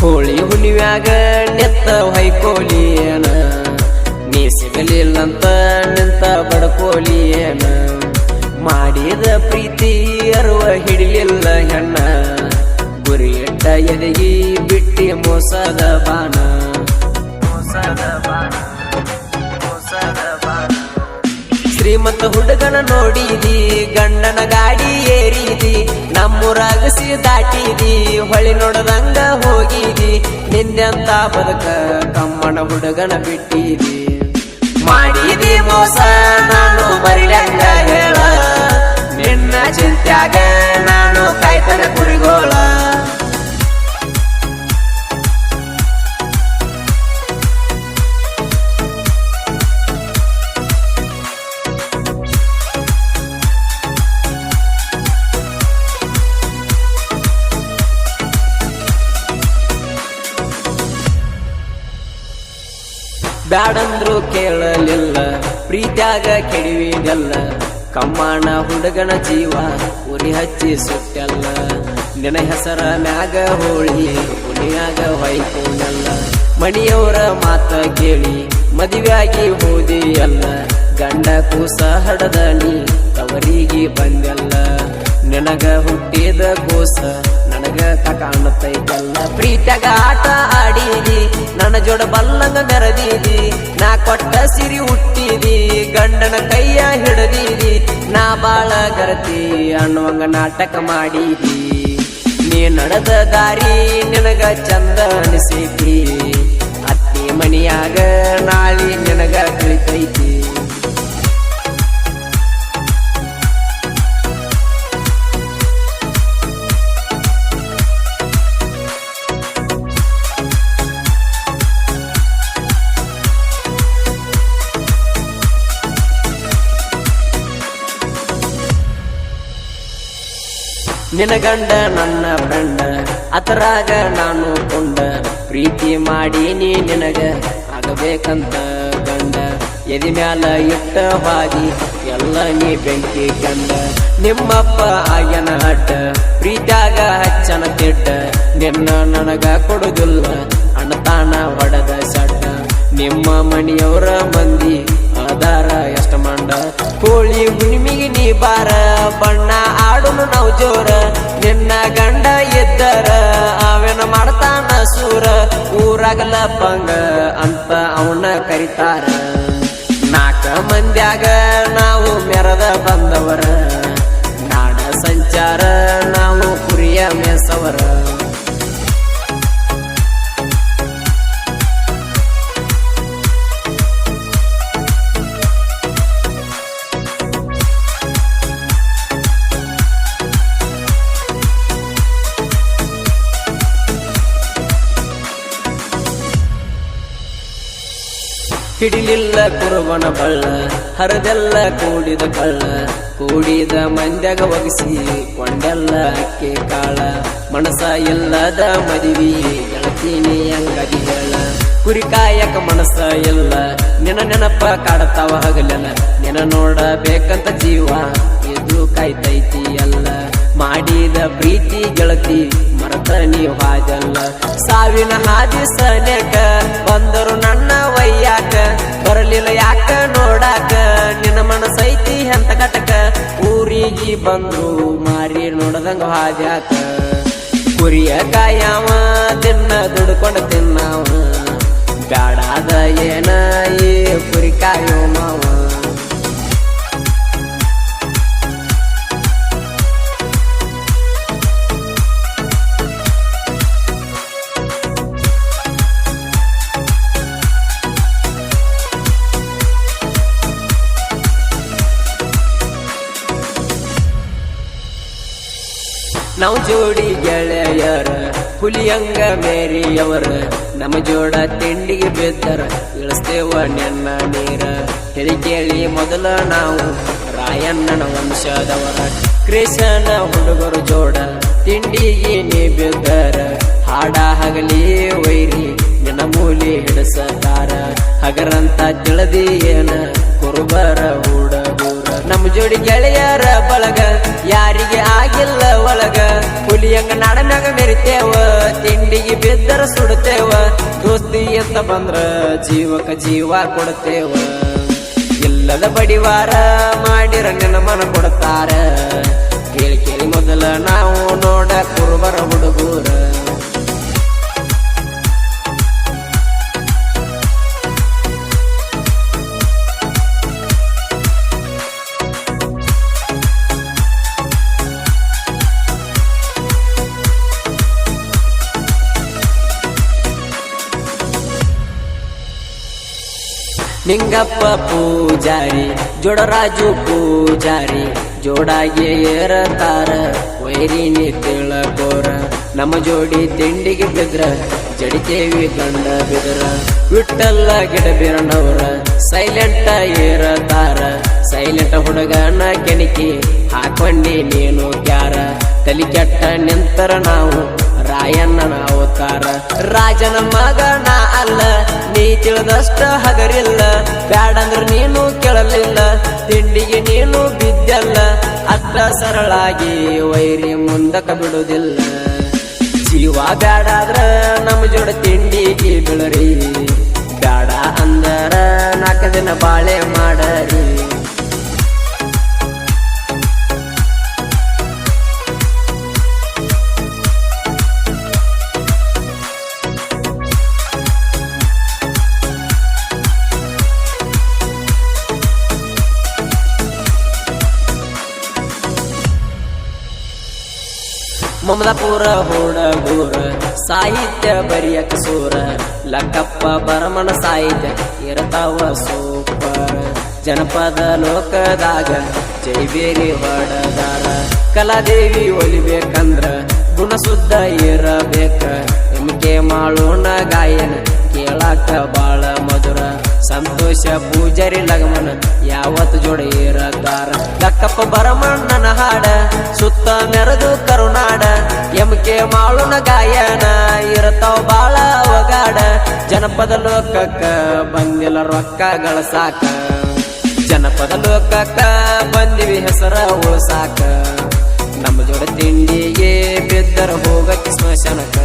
ಹೋಳಿ ಹುಲಿವ್ಯಾಗ ನೆತ್ತ ಹೊಯ್ಕೋಲಿ ಏನ? ನೀ ಸಿಗಲಿಲ್ಲಂತ ನಿಂತ ಬಡಕೋಲಿ ಏನ? ಮಾಡಿದ ಪ್ರೀತಿ ಅರುವ ಹಿಡಿಲಿಲ್ಲ ಹೆಣ್ಣ. ಗುರಿ ಇಟ್ಟ ಎದಗಿ ಬಿಟ್ಟಿ ಮೋಸದ ಬಾಣ. ಮೋಸದ ಬಾಣ. ಶ್ರೀಮಂತ ಹುಡುಗನ ನೋಡಿದಿ ಗಂಡನ ಗಾಡಿ ಏರಿದಿ ನಮ್ಮೂರಾಗ ದಾಟಿ ದಾಟಿದಿ ಹೊಳಿ ನೋಡದಂಗ ಹೋಗಿದಿ ನಿನ್ನೆಂತ ಬದುಕ ಕಮ್ಮಣ ಹುಡುಗನ ಬಿಟ್ಟಿದಿ ಮಾಡಿದಿ ಮೋಸ, ನಾನು ಬರಿಲಂಗ ಹೇಳ, ನಿನ್ನ ಚಿಂತ್ಯಾಗ ನಾನು ಬ್ಯಾಡಂದ್ರು ಕೇಳಲಿಲ್ಲ, ಪ್ರೀತ್ಯಾಗ ಕೆಡವಿದೆಲ್ಲ. ಕಮ್ಮಣ ಹುಡುಗನ ಜೀವ ಉರಿ ಹಚ್ಚಿ ಸುಟ್ಟಲ್ಲ. ನಿನ ಹೆಸರ ಮ್ಯಾಗ ಹೋಳಿ ಉನಿಯಾಗ ಹೊಯ್ಕೋನಲ್ಲ ಮಣಿಯವರ ಮಾತ ಕೇಳಿ, ಮದುವೆಯಾಗಿ ಹೋದಿ ಅಲ್ಲ ಗಂಡ ಕೂಸ ಹಡದಣಿ ತವರಿಗೆ ಬಂದಲ್ಲ. ನಿನಗ ಹುಟ್ಟಿದ ಕೂಸ ನನಗ ಕಾಣತೈತಲ್ಲ. ಪ್ರೀತ್ಯಾಗ ಆಟ ಆಡಿದಿ, ನನ್ನ ಜೋಡ ಬಲ್ಲಂಗ ಮೆರದಿದಿ ನಾ ಕೊಟ್ಟ ಸಿರಿ ಹುಟ್ಟಿದಿ, ಗಂಡನ ಕೈಯ ಹಿಡದಿದಿ, ನಾ ಬಾಳ ಗರತಿ ಅನ್ನುವಂಗ ನಾಟಕ ಮಾಡಿದಿ. ನೀ ನಡೆದ ದಾರಿ ನಿನಗ ಚಂದ ಅನಿಸೈತಿ, ಅತ್ತಿ ಮನಿಯಾಗ ನಾಳಿ ನಿನಗ ತಿಳಿತೈತಿ ನಿನ ಗಂಡ ನನ್ನ ಫ್ರೆಂಡ ಅದರಾಗ ನಾನು ಕೊಂಡ ಪ್ರೀತಿ ಮಾಡಿ ನೀ ನಿನಗ, ಆಗಬೇಕಂತ ಗಂಡ. ಎದಿ ಮ್ಯಾಲ ಇಟ್ಟ ಬಾಗಿ ಎಲ್ಲ ನೀ ಬೆಂಕಿ ಕಂಡ. ನಿಮ್ಮಪ್ಪ ಆಯನ ಅಡ್ಡ ಪ್ರೀತ್ಯಾಗ ಹಚ್ಚನ ತಿಟ್ಟ ನಿನ್ನ ನನಗ ಕೊಡುದಿಲ್ಲ, ಅಣ್ಣತಾನ ಹೊಡೆದ ಸಡ್ಡ ನಿಮ್ಮ ಮನೆಯವರ ಮಂದಿ ಊರಾಗಲ ಪಂಗ ಅಂತ ಅವನ ಕರಿತಾರ. ನಾಲ್ಕ ಮಂದ್ಯಾಗ ನಾವು ಮೆರದ ಬಂದವರ. ನಾಡ ಸಂಚಾರ ನಾವು ಕುರಿಯ ಮೇಸವರ. ಹಿಡಿಲಿಲ್ಲ ಕುರುಬನ ಬಳ್ಳ, ಹರದೆಲ್ಲ ಕೂಡಿದ ಕಳ್ಳ ಕೂಡಿದ ಮಂದ್ಯಾಗ ಒಗಿಸಿ ಕೊಂಡೆಲ್ಲ ಅಕ್ಕಿ ಕಾಳ, ಮನಸ ಇಲ್ಲದ ಮದಿವಿ ಗೆಳತೀನಿ ಅಂಗಡಿ ಹೇಳ. ಕುರಿ ಕಾಯಕ ಮನಸ ಎಲ್ಲ ನಿನ ನೆನಪ ಕಾಡತಾವ ಹಗಲೆಲ್ಲ. ನಿನ ನೋಡಬೇಕಂತ ಜೀವ ಇದು ಕಾಯ್ತೈತಿ ಎಲ್ಲ. ಮಾಡಿದ ಪ್ರೀತಿ ಗೆಳತಿ ಮರತ ನೀವು ಹಾದಲ್ಲ ಸಾವಿನ ಹಾದಿ ಸನ್ಯಾಕ ಬಂದರು ನನ್ನ ವಯ್ಯಾಕ ಬರಲಿಲ್ಲ ಯಾಕ ನೋಡಾಕ? ನಿನ್ನ ಮನಸೈತಿ ಎಂತ ಕಟಕ ಊರಿಗೆ ಬಂದ್ರು ಮಾರಿ ನೋಡದಂಗ ಹಾದ್ಯಾಕ? ಕುರಿಯ ಕಾಯವ ನಾವು ಜೋಡಿ ಗೆಳೆಯರ, ಹುಲಿಯಂಗ ಮೇರಿಯವರ. ನಮ್ಮ ಜೋಡ ತಿಂಡಿಗೆ ಬಿದ್ದರ, ಇಳಿಸ್ತೇವ ನೆನ್ನ ನೀರ. ಹೇಳಿ ಕೇಳಿ ಮೊದಲ ನಾವು, ರಾಯಣ್ಣನ ವಂಶದವರ. ಕೃಷ್ಣನ ಹುಡುಗರು ಜೋಡ, ತಿಂಡಿಗೆ ನೀ ಬಿದ್ದರ. ಹಾಡ ಹಗಲಿ ವೈರಿ, ನಿನ್ನ ಮೂಲಿ ಹಿಡಿಸತಾರ. ಹಗರಂತ ತಿಳದಿ ಏನ, ಕುರುಬರ ಹುಡುಗೂರ. ನಮ್ಮ ಜೋಡಿ ಗೆಳೆಯರ ಬಳಗ, ಯಾರಿಗೆ ಒಳಗ ಹುಲಿಯಂಗ ಮೆರಿತೇವ? ತಿಂಡಿಗೆ ಬಿದ್ದರ ಸುಡ್ತೇವ? ದೋಸ್ತಿ ಅಂತ ಬಂದ್ರ ಜೀವಕ ಜೀವ ಕೊಡ್ತೇವ? ಇಲ್ಲದ ಬಡಿವಾರ ಮಾಡಿರ ನಿನ್ನ ಮನ ಕೊಡ್ತಾರ? ಕೇಳಿ ಕೇಳಿ ಮೊದಲ ನಾವು ನೋಡ ಕುರುಬರ ನಿಂಗಪ್ಪ ಪೂಜಾರಿ, ಜೋಡರಾಜು ಪೂಜಾರಿ ಜೋಡಾಗಿ ಏರತಾರ ವೈರಿನಿ ತಿಳಕೋರ ನಮ್ಮ ಜೋಡಿ ತಿಂಡಿಗೆ ಬಿದ್ರ ಜಡಿತೇವಿ ಗಂಡ ಬಿದ್ರ ವಿಟ್ಟಲ್ಲ ಗಿಡ ಬೀರನವ್ರ ಸೈಲೆಂಟ ಏರತಾರ ಸೈಲೆಂಟ್ ಹುಡುಗನ ಕೆಣಕಿ, ಹಾಕೊಂಡಿ ನೀನು ಕ್ಯಾರ. ತಲಿ ಕೆಟ್ಟ ನಿಂತರ ನಾವು ರಾಯಣ್ಣನ ಅವತಾರ ರಾಜನ ಮಗನ ಅಲ್ಲ, ನೀ ತಿಳಿದಷ್ಟ ಹಗರಿಲ್ಲ. ಬ್ಯಾಡಂದ್ರ ನೀನು ಕೇಳಲಿಲ್ಲ, ತಿಂಡಿಗೆ ನೀನು ಬಿದ್ದಲ್ಲ. ಅಷ್ಟ ಸರಳಾಗಿ ವೈರಿ ಮುಂದಕ್ಕೆ ಬಿಡುವುದಿಲ್ಲ ಜೀವ ಬ್ಯಾಡಾದ್ರ ನಮ್ಮ ಜೋಡ ತಿಂಡಿಗೆ ಬೀಳರಿ. ಬ್ಯಾಡ ಅಂದರ ನಾಲ್ಕು ದಿನ ಬಾಳೆ ಮಾಡರಿ. ಮಮದಾಪುರ ಹುಡಗೂರ ಸಾಹಿತ್ಯ ಬರಿಯಕ ಸೂರ. ಲಕ್ಕಪ್ಪ ಬರಮಣ ಸಾಹಿತ್ಯ, ಇರತಾವ ಸೂಪರ್. ಜನಪದ ಲೋಕದಾಗ ಜೈಬೇರಿ ಹೊಡದಾರ. ಕಲಾದೇವಿ ಒಲಿಬೇಕಂದ್ರ ಗುಣ ಸುದ್ದ ಇರಬೇಕ ಎಮ್ಕೆ ಮಾಡೋಣ ಗಾಯನ ಕೇಳಾಕ ಬಾಳ ಮಧುರ. ಸಂತೋಷ ಪೂಜಾರಿ ಲಗಮನ ಯಾವತ್ತು ಜೋಡ ಇರತಾರ ಲಕ್ಕಪ್ಪ ಬರಮಣ್ಣನ ಹಾಡ, ಸುತ್ತ ಮೆರೆದು ಕರುನಾಡ, ಎಮ್ಕೆ ಮಾಳುನ ಗಾಯನ ಇರತಾವ ಬಾಳ ಒಗಾಡ ಜನಪದ ಲೋಕಕ್ಕ ಬಂದಿಲ್ಲ ರೊಕ್ಕ ಗಳಸಾಕ ಜನಪದ ಲೋಕಕ್ಕ ಬಂದಿವಿ ಹೆಸರ ಉಳ್ಸಾಕ. ನಮ್ಮ ಜೋಡ ತಿಂಡಿಗೆ ಬಿದ್ದರ ಹೋಗಕ್ಕೆ ಸ್ಮಶಾನಕ